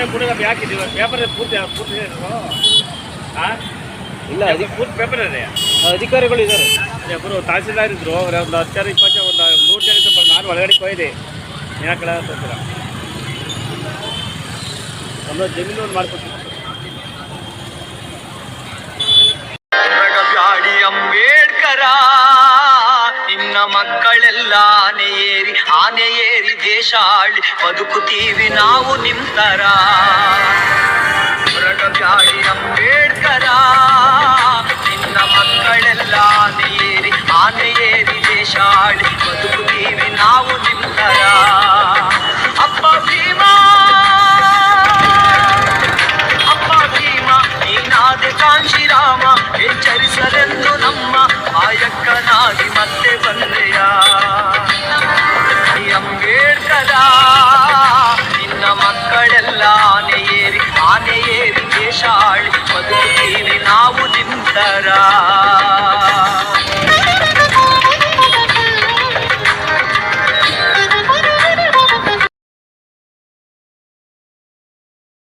ಸುಮ್ಮನೆ ಕೂಡ ಹಾಕಿದ್ದೀವಿ ಪೇಪರ್ ಪೂರ್ತಿ ಪೂರ್ತಿ? ಇಲ್ಲ ಅಧಿ ಪೂರ್ತಿ ಪೇಪರ್ ಇದೆ. ಅಧಿಕಾರಿಗಳು ಇದ್ದಾರೆ. ಒಬ್ಬರು ತಹಸೀಲ್ದಾರ್ ಇದ್ರು ಅವರ ಒಂದು ಹತ್ತು ಜನ ಇಪ್ಪತ್ತು ಜನ ಒಂದು ನೂರು ಜನ ಇದ್ದು ನಾನು ಒಳಗಡೆ ಹೋಯ್ದೆ ಏನಾಕಳ ಅಂತೀರ ಒಂದು ಜಮೀನು ಒಂದು ಮಾಡ್ಕೊಡ್ತೀನಿ ಅಂಬೇಡ್ಕರ ನಿನ್ನ ಮಕ್ಕಳೆಲ್ಲ ಏರಿ ಆನೆ ಏರಿ ದೇಶಾಳಿ ಬದುಕುತ್ತೀವಿ ನಾವು ನಿಂತರ ಬ್ಯಾಡಿ ಅಂಬೇಡ್ಕರ, ನಿನ್ನ ಮಕ್ಕಳೆಲ್ಲ ಆನೆ ಏರಿ ಆನೆ ಏರಿ ದೇಶಾಳಿ ಬದುಕುತ್ತೀವಿ ನಾವು ನಾವು ನಿಂತರ.